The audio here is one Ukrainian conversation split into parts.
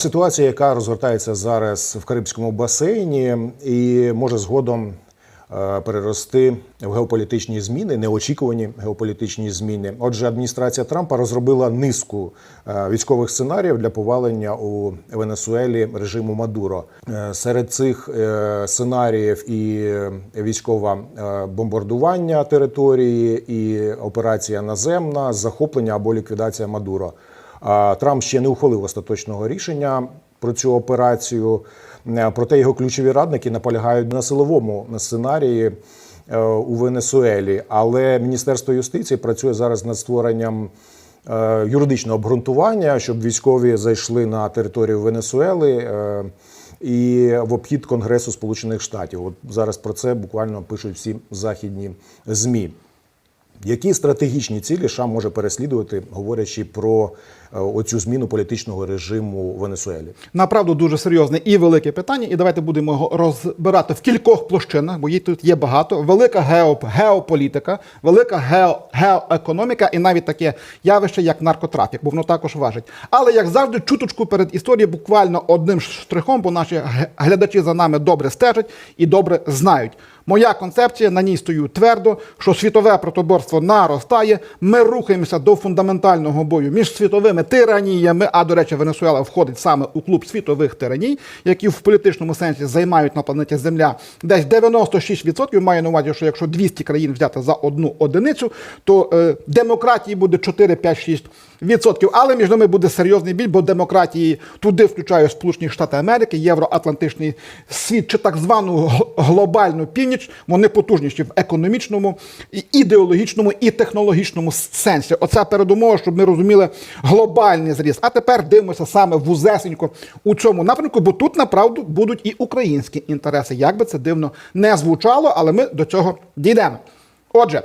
Ситуація, яка розгортається зараз в Карибському басейні, і може згодом е, перерости в геополітичні зміни, неочікувані геополітичні зміни. Отже, адміністрація Трампа розробила низку е, військових сценаріїв для повалення у Венесуелі режиму Мадуро. Е, Серед цих сценаріїв і військове бомбардування території, і операція наземна, захоплення або ліквідація Мадуро. Трамп ще не ухвалив остаточного рішення про цю операцію. Е, Проте його ключові радники наполягають на силовому сценарії е, у Венесуелі. Але Міністерство юстиції працює зараз над створенням е, юридичного обґрунтування, щоб військові зайшли на територію Венесуели. І в обхід Конгресу Сполучених Штатів. От зараз про це буквально пишуть всі західні змі. Які стратегічні цілі США може переслідувати, говорячи про оцю зміну політичного режиму в Венесуелі? Направду дуже серйозне і велике питання, і давайте будемо його розбирати в кількох площинах, бо їх тут є багато. Велика геоп, геополітика, велика гео, геоекономіка і навіть таке явище, як наркотрафік, бо воно також важить. Але як завжди, чуточку перед історією буквально одним штрихом, бо наші глядачі за нами добре стежать і добре знають. Моя концепція на ній стою твердо, що світове протоборство наростає. Ми рухаємося до фундаментального бою між світовими тираніями. А до речі, Венесуела входить саме у клуб світових тираній, які в політичному сенсі займають на планеті Земля десь 96%. Маю на увазі, що якщо 200 країн взяти за одну одиницю, то е, демократії буде 4, 5, 6 відсотків. Але між ними буде серйозний біль, бо демократії туди включають Сполучені Штати Америки, Євроатлантичний світ чи так звану глобальну північ. Вони потужніші в економічному, ідеологічному і технологічному сенсі. Оця передумова, щоб ми розуміли глобальний зріст. А тепер дивимося саме вузесенько у цьому напрямку, бо тут направду будуть і українські інтереси. Як би це дивно не звучало, але ми до цього дійдемо. Отже.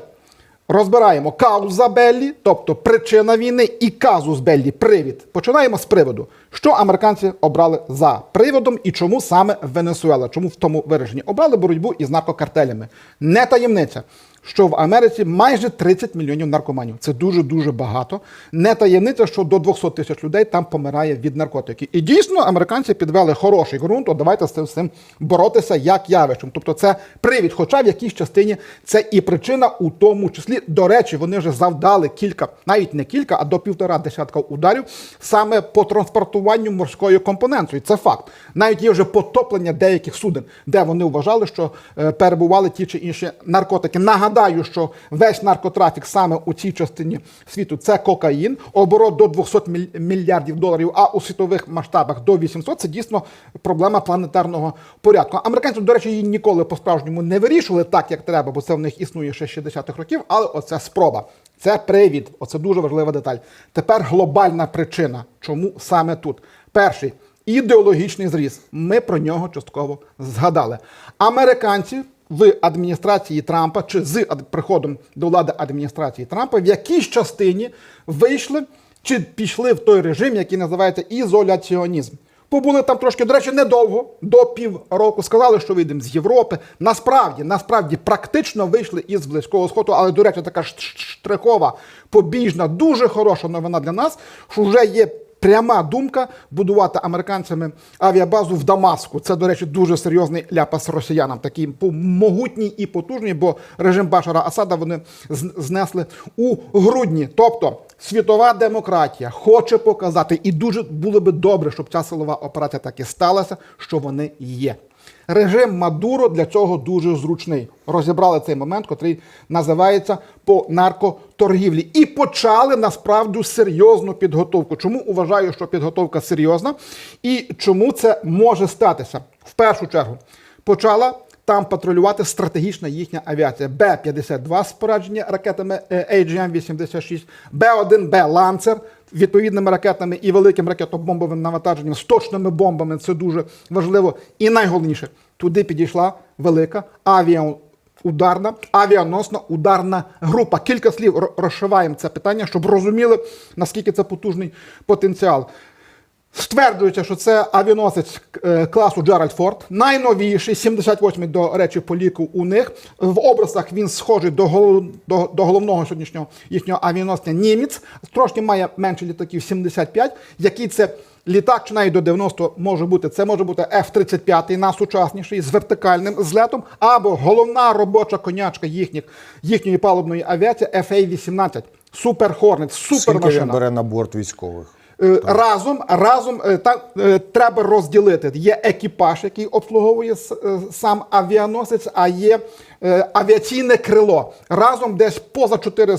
Розбираємо кауза Беллі, тобто причина війни, і казус Беллі привід. Починаємо з приводу. Що американці обрали за приводом і чому саме Венесуела? Чому в тому вираженні обрали боротьбу із наркокартелями? Не таємниця, що в Америці майже 30 мільйонів наркоманів. Це дуже дуже багато. Не таємниця, що до 200 тисяч людей там помирає від наркотиків. І дійсно американці підвели хороший ґрунт. От давайте з цим всім боротися як явищем. Тобто це привід, хоча в якійсь частині це і причина, у тому числі, до речі, вони вже завдали кілька, навіть не кілька, а до півтора десятка ударів саме по транспортуванню морською компонентою. Це факт. Навіть є вже потоплення деяких суден, де вони вважали, що е, перебували ті чи інші наркотики. Нагадаю, що весь наркотрафік саме у цій частині світу це кокаїн, оборот до 200 міль- мільярдів доларів, а у світових масштабах до 800 – це дійсно проблема планетарного порядку. Американці, до речі, її ніколи по-справжньому не вирішували так, як треба, бо це в них існує ще з 60-х років. Але оце спроба. Це привід. Оце дуже важлива деталь. Тепер глобальна причина, чому саме тут. Перший ідеологічний зріз. Ми про нього частково згадали. Американці в адміністрації Трампа чи з приходом до влади адміністрації Трампа в якійсь частині вийшли чи пішли в той режим, який називається ізоляціонізм. Побули там трошки, до речі, недовго, до півроку. Сказали, що вийдемо з Європи. Насправді, насправді, практично вийшли із Близького Сходу, але, до речі, така штрихова, побіжна, дуже хороша новина для нас, що вже є пряма думка будувати американцями авіабазу в Дамаску. Це, до речі, дуже серйозний ляпас росіянам, такий могутній і потужний, бо режим Башара Асада вони знесли у грудні. Тобто світова демократія хоче показати, і дуже було би добре, щоб ця силова операція так і сталася, що вони є. Режим Мадуро для цього дуже зручний. Розібрали цей момент, котрий називається по наркоторгівлі. І почали насправді серйозну підготовку. Чому вважаю, що підготовка серйозна і чому це може статися? В першу чергу почала там патрулювати стратегічна їхня авіація Б-52 з порадження ракетами е, AGM-86, Б-1Б Ланцер відповідними ракетами і великим ракетобомбовим навантаженням з точними бомбами. Це дуже важливо. І найголовніше, туди підійшла велика авіа. Ударна авіаносна ударна група. Кілька слів розшиваємо це питання, щоб розуміли, наскільки це потужний потенціал. Стверджується, що це авіаносець е, класу Джеральд Форд, найновіший, 78-й, до речі, по ліку у них. В образах він схожий до, голов- до, до головного сьогоднішнього їхнього авіаносця Німець. Трошки має менше літаків 75. Який це літак, чи навіть до 90 може бути. Це може бути F-35, найсучасніший, з вертикальним злетом, або головна робоча конячка їхніх, їхньої палубної авіації FA-18. Супер Хорнет, супер Скільки він бере на борт військових? Е, Разом, разом так е, треба розділити. Є екіпаж, який обслуговує е, сам авіаносець, а є е, авіаційне крило. Разом десь поза 4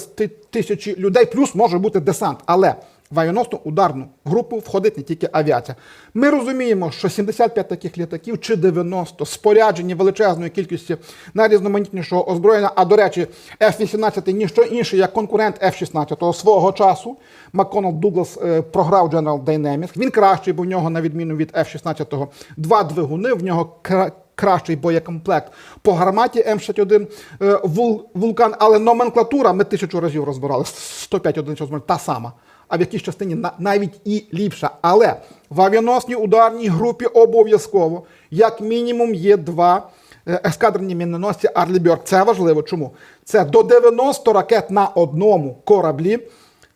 тисячі людей, плюс може бути десант. Але в авіаносну ударну групу входить не тільки авіація. Ми розуміємо, що 75 таких літаків чи 90 споряджені величезною кількістю найрізноманітнішого озброєння. А до речі, F-18 ніщо інше, як конкурент F-16 свого часу. МакКоннелл Дуглас е, програв General Dynamics. Він кращий, бо в нього, на відміну від F-16, два двигуни, в нього кра- кращий боєкомплект по гарматі М61 е, вул- вулкан, але номенклатура ми тисячу разів розбирали. 105 одиниць та сама. А в якійсь частині навіть і ліпша. Але в авіаносній ударній групі обов'язково, як мінімум, є два е, ескадренні міноносці Арлібьорг. Це важливо. Чому? Це до 90 ракет на одному кораблі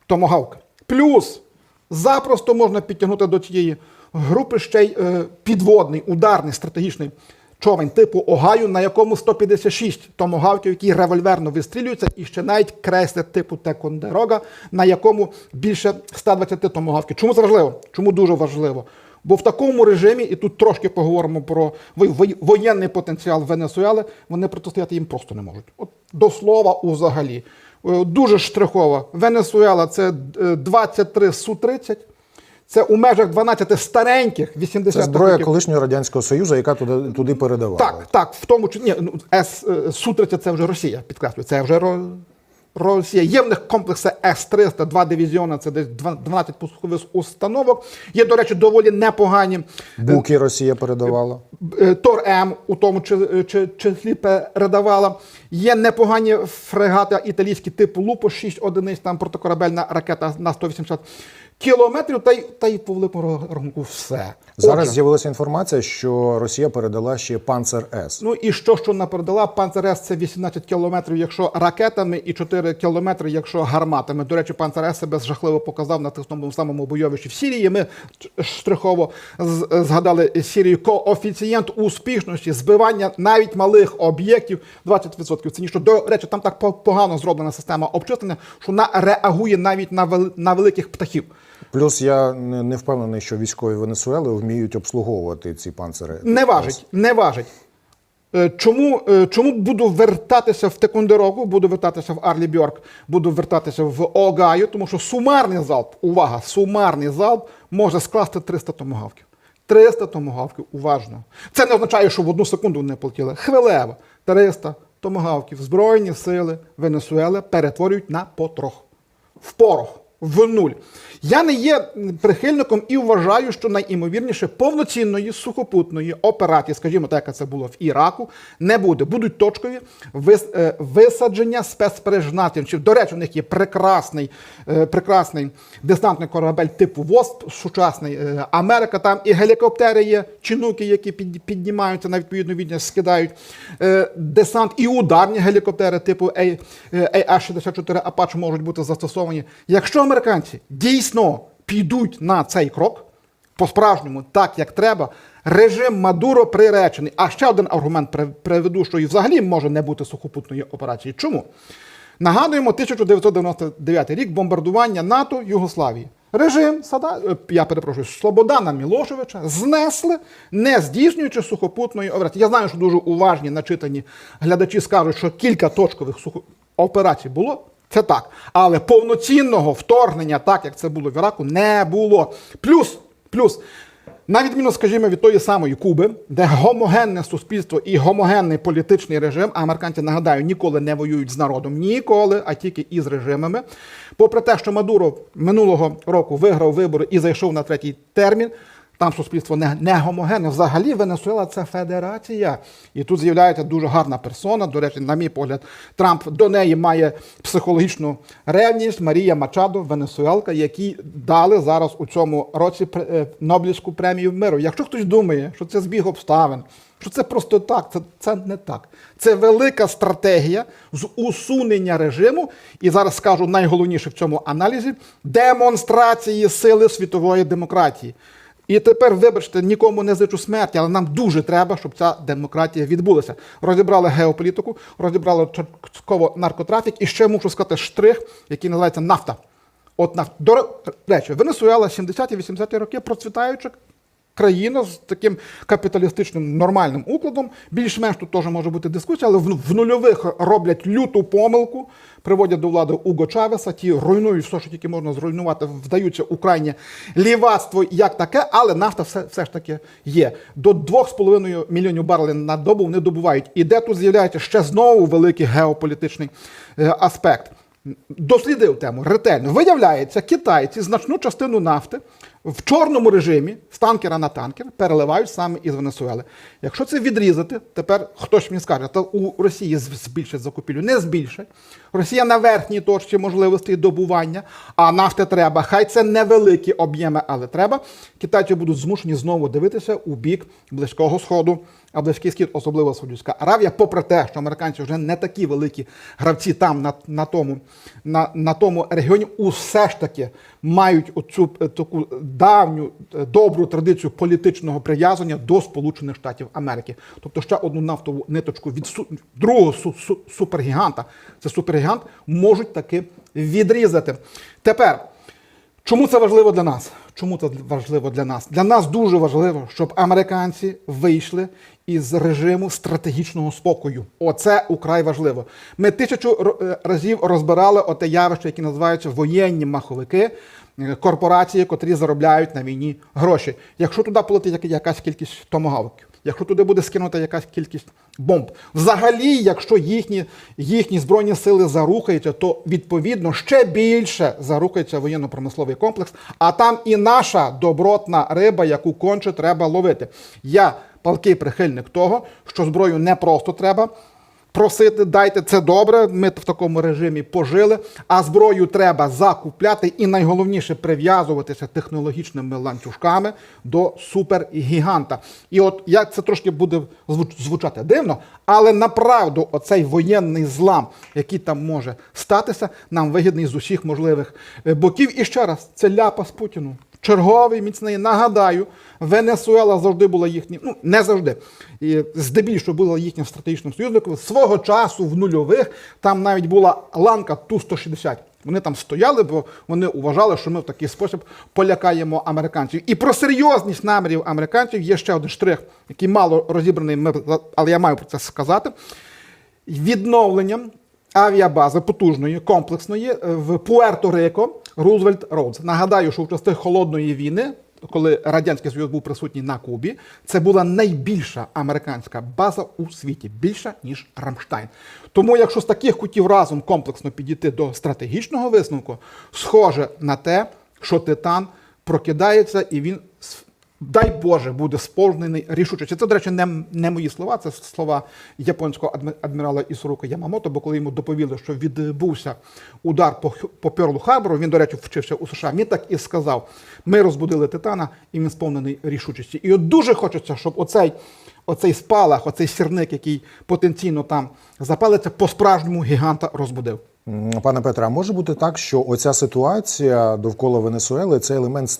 Томагавк. Плюс запросто можна підтягнути до цієї групи ще й е, підводний ударний стратегічний човен типу Огайо, на якому 156 томогавків, які револьверно вистрілюються, і ще навіть крейсер типу Текондерога, на якому більше 120 томогавків. Чому це важливо? Чому дуже важливо? Бо в такому режимі, і тут трошки поговоримо про воєнний потенціал Венесуели, вони протистояти їм просто не можуть. От до слова, узагалі. Е, Дуже штрихова. Венесуела це е, 23 Су-30. Це у межах 12 стареньких 80 Це зброя років. колишнього радянського союзу, яка туди туди передавала. Так, так, в тому чи ні, ну, С е, Су-30 це вже Росія, підкреслюю, це вже Ро- Росія. Є в них комплекси С-300, два дивізіони, це десь 12 пускових установок. Є, до речі, доволі непогані. Буки Росія передавала. Е, Тор М у тому чи- е, чи- числі передавала. Є непогані фрегати італійські типу Лупо, 6 одиниць, там протикорабельна ракета на 180 кілометрів, та й, та й по великому рахунку все. Зараз Отже, з'явилася інформація, що Росія передала ще Панцер С. Ну і що, що вона передала? Панцер С це 18 кілометрів, якщо ракетами, і 4 кілометри, якщо гарматами. До речі, панцер С себе жахливо показав на тому самому бойовищі в Сірії. Ми штрихово згадали Сірію коефіцієнт успішності, збивання навіть малих об'єктів 20%. Це ніщо. До речі, там так по- погано зроблена система обчислення, що вона реагує навіть на великих птахів. Плюс я не не впевнений, що військові Венесуели вміють обслуговувати ці панцери. Не важить, не важить. Е, Чому, е, чому буду вертатися в Текондерогу, буду вертатися в Арлі Бьорк, буду вертатися в Огайо, тому що сумарний залп, увага, сумарний залп може скласти 300 томогавків. 300 томогавків, уважно. Це не означає, що в одну секунду вони полетіли. Хвилево. 300 томогавків. Збройні сили Венесуели перетворюють на потрох. В порох. В нуль. Я не є прихильником і вважаю, що найімовірніше повноцінної сухопутної операції, скажімо так, як це було в Іраку, не буде. Будуть точкові е, висадження спецпережнатівців. До речі, у них є прекрасний, е, прекрасний десантний корабель типу ВОСП, сучасний е, Америка. Там і гелікоптери є, чинуки, які піднімаються на відповідну відня, скидають десант, і ударні гелікоптери типу A- е, А-64 Apache можуть бути застосовані. Якщо американці дійсно підуть на цей крок, по-справжньому, так як треба, режим Мадуро приречений. А ще один аргумент приведу, що і взагалі може не бути сухопутної операції. Чому? Нагадуємо, 1999 рік бомбардування НАТО Югославії. Режим Сада, е, я перепрошую, Слободана Мілошевича знесли, не здійснюючи сухопутної операції. Я знаю, що дуже уважні начитані глядачі скажуть, що кілька точкових операцій було. Це так. Але повноцінного вторгнення, так як це було в Іраку, не було. Плюс, плюс, на відміну, скажімо, від тої самої Куби, де гомогенне суспільство і гомогенний політичний режим, а американці, нагадаю, ніколи не воюють з народом, ніколи, а тільки із режимами. Попри те, що Мадуро минулого року виграв вибори і зайшов на третій термін, там суспільство не, не гомогенне. Взагалі Венесуела це федерація. І тут з'являється дуже гарна персона. До речі, на мій погляд, Трамп до неї має психологічну ревність. Марія Мачадо, Венесуелка, якій дали зараз у цьому році е, Нобелівську премію миру. Якщо хтось думає, що це збіг обставин, що це просто так, це, це не так. Це велика стратегія з усунення режиму. І зараз скажу найголовніше в цьому аналізі демонстрації сили світової демократії. І тепер, вибачте, нікому не зичу смерті, але нам дуже треба, щоб ця демократія відбулася. Розібрали геополітику, розібрали частково наркотрафік, і ще мушу сказати штрих, який називається нафта. От нафта. До речі, Венесуела 70-80-ті роки процвітаюча країна з таким капіталістичним нормальним укладом. Більш-менш тут теж може бути дискусія, але в, нульових роблять люту помилку, приводять до влади Уго Чавеса, ті руйнують все, що тільки можна зруйнувати, вдаються у крайнє лівацтво як таке, але нафта все, все ж таки є. До 2,5 мільйонів барелів на добу вони добувають. І де тут з'являється ще знову великий геополітичний е, аспект. Дослідив тему ретельно. Виявляється, китайці значну частину нафти в чорному режимі з танкера на танкер переливають саме із Венесуели. Якщо це відрізати, тепер хтось мені скаже, то у Росії збільшать закупівлю. Не збільшать. Росія на верхній точці можливостей добування, а нафти треба. Хай це невеликі об'єми, але треба. Китайці будуть змушені знову дивитися у бік Близького Сходу, а Близький Схід, особливо Саудівська Аравія, попри те, що американці вже не такі великі гравці там на, на, тому, на, на тому регіоні, усе ж таки мають оцю е, таку давню е, добру традицію політичного прив'язання до Сполучених Штатів Америки. Тобто ще одну нафтову ниточку від су, другого су, су, супергіганта, це супергігант, можуть таки відрізати. Тепер. Чому це важливо для нас? Чому це важливо для нас? Для нас дуже важливо, щоб американці вийшли із режиму стратегічного спокою. Оце украй важливо. Ми тисячу е, разів розбирали оте явище, яке називаються воєнні маховики, е, корпорації, котрі заробляють на війні гроші. Якщо туди полетить якась кількість томагавків, якщо туди буде скинута якась кількість бомб, взагалі, якщо їхні, їхні збройні сили зарухаються, то відповідно ще більше зарухається воєнно-промисловий комплекс, а там і наша добротна риба, яку конче треба ловити. Я палкий прихильник того, що зброю не просто треба просити, дайте це добре. Ми в такому режимі пожили. А зброю треба закупляти і найголовніше прив'язуватися технологічними ланцюжками до супергіганта. І от як це трошки буде звучати дивно, але направду оцей воєнний злам, який там може статися, нам вигідний з усіх можливих е, боків. І ще раз, це ляпас Путіну. Черговий міцний. Нагадаю, Венесуела завжди була їхнім, ну не завжди. І здебільшого була їхнім стратегічним союзником. Свого часу в нульових там навіть була ланка Ту-160. Вони там стояли, бо вони вважали, що ми в такий спосіб полякаємо американців. І про серйозність намірів американців є ще один штрих, який мало розібраний, але я маю про це сказати відновленням авіабази потужної, комплексної е, в Пуерто-Рико Рузвельт Роудс. Нагадаю, що в часи холодної війни, коли радянський союз був присутній на Кубі, це була найбільша американська база у світі, більша ніж Рамштайн. Тому, якщо з таких кутів разом комплексно підійти до стратегічного висновку, схоже на те, що Титан прокидається і він дай Боже, буде сповнений рішучості. Це, до речі, не, не мої слова, це слова японського адмірала Ісурука Ямамото, бо коли йому доповіли, що відбувся удар по, по Перлу Харбору, він, до речі, вчився у США. Він так і сказав: ми розбудили Титана, і він сповнений рішучості. І от дуже хочеться, щоб оцей, оцей спалах, оцей сірник, який потенційно там запалиться, по-справжньому гіганта розбудив. Пане Петре, а може бути так, що оця ситуація довкола Венесуели це елемент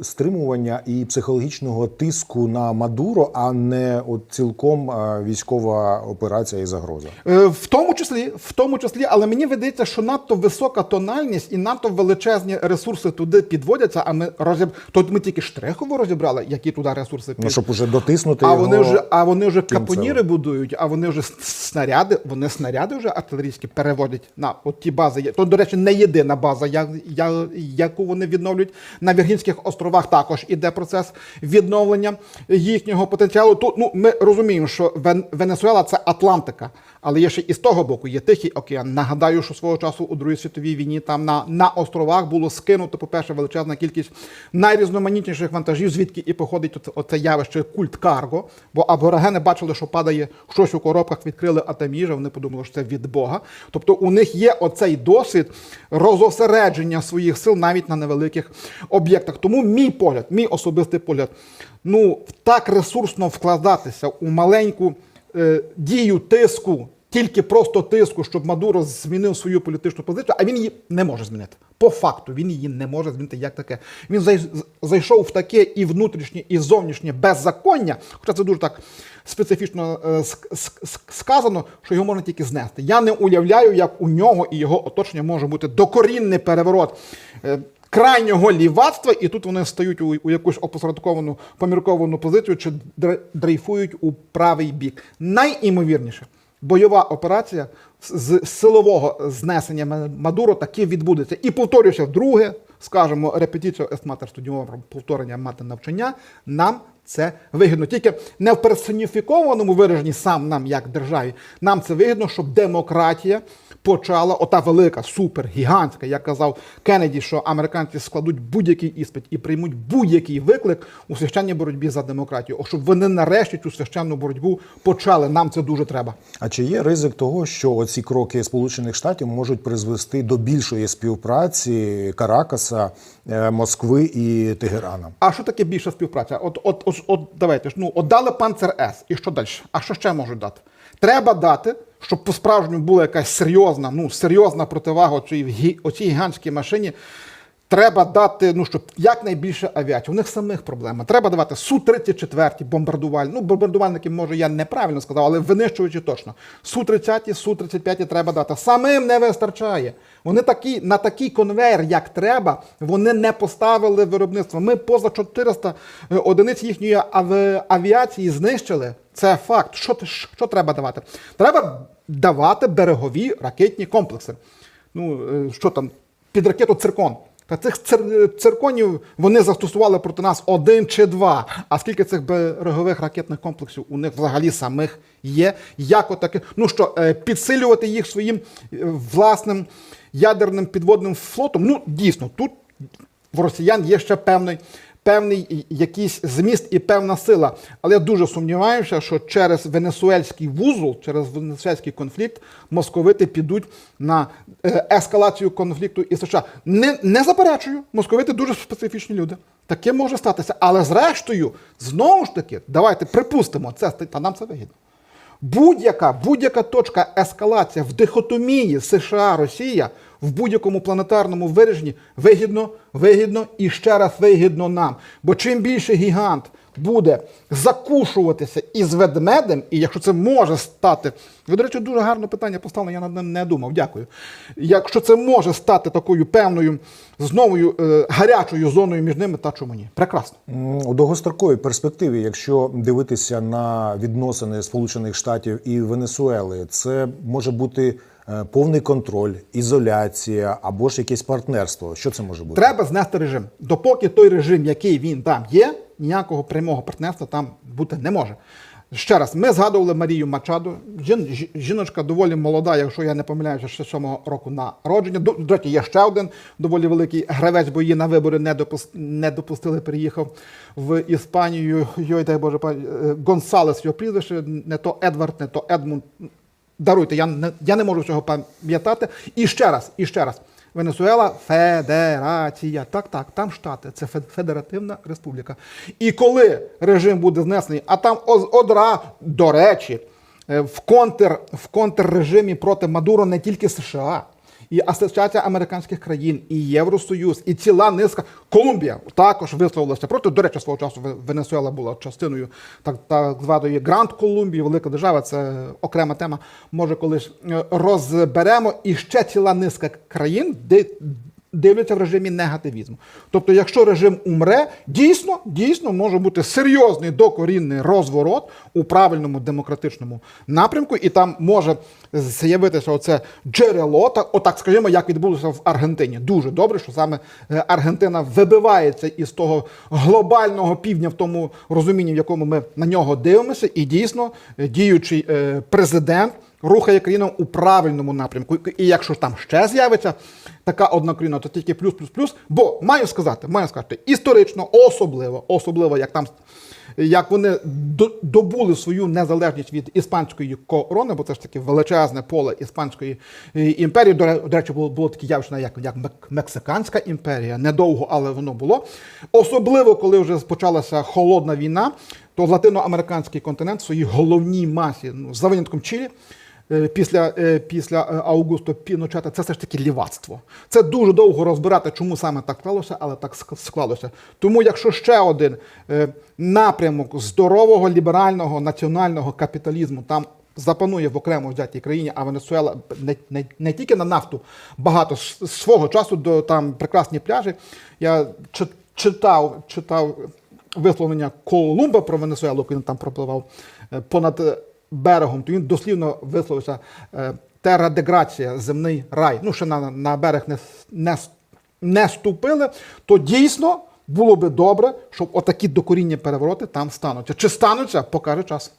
стримування і психологічного тиску на Мадуро, а не от цілком е, військова операція і загроза? Е, В тому числі, в тому числі, але мені видається, що надто висока тональність і надто величезні ресурси туди підводяться. А ми розіб... Тут ми тільки штрихово розібрали, які туди ресурси Ну щоб уже дотиснути а його. вони вже, а вони вже капоніри будують, а вони вже снаряди, вони снаряди вже артилерійські переводять на от ті бази. є. То, до речі, не єдина база, я, я, яку вони відновлюють. На Віргінських островах також іде процес відновлення їхнього потенціалу. Тут ну, ми розуміємо, що Вен- Венесуела це Атлантика. Але є ще і з того боку, є Тихий океан. Нагадаю, що свого часу у Другій світовій війні там на, на островах було скинуто, по-перше, величезна кількість найрізноманітніших вантажів, звідки і походить оце, оце явище культ карго. Бо аборигени бачили, що падає щось у коробках, відкрили атаміжа, вони подумали, що це від Бога. Тобто у них є оцей досвід розосередження своїх сил навіть на невеликих об'єктах. Тому мій погляд, мій особистий погляд, ну так ресурсно вкладатися у маленьку дію тиску, тільки просто тиску, щоб Мадуро змінив свою політичну позицію, а він її не може змінити. По факту він її не може змінити як таке. Він зай- зайшов в таке і внутрішнє, і зовнішнє беззаконня, хоча це дуже так специфічно е, ск- ск- ск- сказано, що його можна тільки знести. Я не уявляю, як у нього і його оточення може бути докорінний переворот. Крайнього лівацтва, і тут вони стають у, у якусь опосередковану помірковану позицію чи дре- дрейфують у правий бік. Найімовірніше, бойова операція з силового знесення Мадуро таки відбудеться. І повторюся вдруге, скажемо, репетицію естматер студіово повторення мати навчання. Нам це вигідно. Тільки не в персоніфікованому вираженні сам нам, як державі. Нам це вигідно, щоб демократія почала, ота велика, супер, гігантська, як казав Кеннеді, що американці складуть будь-який іспит і приймуть будь-який виклик у священній боротьбі за демократію. О, щоб вони нарешті цю священну боротьбу почали. Нам це дуже треба. А чи є ризик того, що оці кроки Сполучених Штатів можуть призвести до більшої співпраці Каракаса, е, Москви і Тегерана? А що таке більша співпраця? От, от, от, от давайте ж, ну, от дали панцер С, і що далі? А що ще можуть дати? Треба дати, щоб по-справжньому була якась серйозна, ну, серйозна противага оцій гігантській машині. Треба дати, ну щоб якнайбільше авіації. У них самих проблема. Треба давати Су-34 бомбардувальники. Ну, бомбардувальники, може, я неправильно сказав, але винищувачі точно. Су-30, Су-35 треба дати. Самим не вистачає. Вони такі, на такий конвейер, як треба, вони не поставили виробництво. Ми поза 400 одиниць їхньої авіації знищили. Це факт. Що, що треба давати? Треба давати берегові ракетні комплекси. Ну, е, що там, під ракету циркон. Та цих цир- цирконів вони застосували проти нас один чи два. А скільки цих берегових ракетних комплексів у них взагалі самих є? Як отаке? Ну що, е, підсилювати їх своїм е, власним ядерним підводним флотом? Ну, дійсно, тут в росіян є ще певний, певний якийсь зміст і певна сила. Але я дуже сумніваюся, що через венесуельський вузол, через венесуельський конфлікт московити підуть на е, ескалацію конфлікту із США. Не, не заперечую, московити дуже специфічні люди. Таке може статися. Але зрештою, знову ж таки, давайте припустимо, це та нам це вигідно. Будь-яка будь-яка точка ескалація в дихотомії США Росія в будь-якому планетарному вираженні вигідно, вигідно і ще раз вигідно нам. Бо чим більше гігант буде закушуватися із ведмедем, і якщо це може стати, ви, до речі, дуже гарне питання поставлено, я над ним не думав. Дякую. Якщо це може стати такою певною знову е, гарячою зоною між ними, та чому ні? Прекрасно. У довгостроковій перспективі, якщо дивитися на відносини Сполучених Штатів і Венесуели, це може бути повний контроль, ізоляція або ж якесь партнерство. Що це може бути? Треба знести режим. Допоки той режим, який він там є, ніякого прямого партнерства там бути не може. Ще раз, ми згадували Марію Мачаду. Жін, жіночка доволі молода, якщо я не помиляюся, ще сьомого року народження. До, до речі, є ще один доволі великий гравець, бо її на вибори не, допус, не допустили. Переїхав в Іспанію. Йой, дай Боже, е, Гонсалес його прізвище, не то Едвард, не то Едмунд. Даруйте, я не, я не можу цього пам'ятати. І ще раз, і ще раз. Венесуела федерація. Так, так, там штати, це федеративна республіка. І коли режим буде знесений, а там одра, до речі, е, в контр, в контррежимі проти Мадуро не тільки США. І Асоціація американських країн, і Євросоюз, і ціла низка. Колумбія також висловилася проти. До речі, свого часу Венесуела була частиною так, так званої Гранд Колумбії, велика держава. Це окрема тема. Може, колись е, розберемо. І ще ціла низка країн, де дивляться в режимі негативізму. Тобто, якщо режим умре, дійсно, дійсно може бути серйозний докорінний розворот у правильному демократичному напрямку, і там може з'явитися оце джерело, так, отак скажімо, як відбулося в Аргентині. Дуже добре, що саме е, Аргентина вибивається із того глобального півдня в тому розумінні, в якому ми на нього дивимося, і дійсно е, діючий е, президент рухає країну у правильному напрямку. І якщо там ще з'явиться така одна країна, то тільки плюс, плюс, плюс. Бо маю сказати, маю сказати, історично, особливо, особливо, як там. Як вони до- добули свою незалежність від іспанської корони, бо це ж таки величезне поле іспанської е, імперії. До речі, було, було таке явище, як, як Мексиканська імперія. Недовго, але воно було. Особливо, коли вже почалася холодна війна, то латиноамериканський континент в своїй головній масі, ну, за винятком Чилі, після, е, після е, Аугусто Піночета, це все ж таки лівацтво. Це дуже довго розбирати, чому саме так склалося, але так склалося. Тому, якщо ще один е, напрямок здорового ліберального національного капіталізму там запанує в окремо взятій країні, а Венесуела не, не, не тільки на нафту багато свого часу до там прекрасні пляжі. Я читав, читав висловлення Колумба про Венесуелу, коли він там пропливав е, понад е, берегом, то він дослівно висловився терадеграція, терра деграція, земний рай. Ну, ще на, на берег не, не, не ступили, то дійсно було би добре, щоб отакі докоріння перевороти там стануться. Чи стануться, покаже час.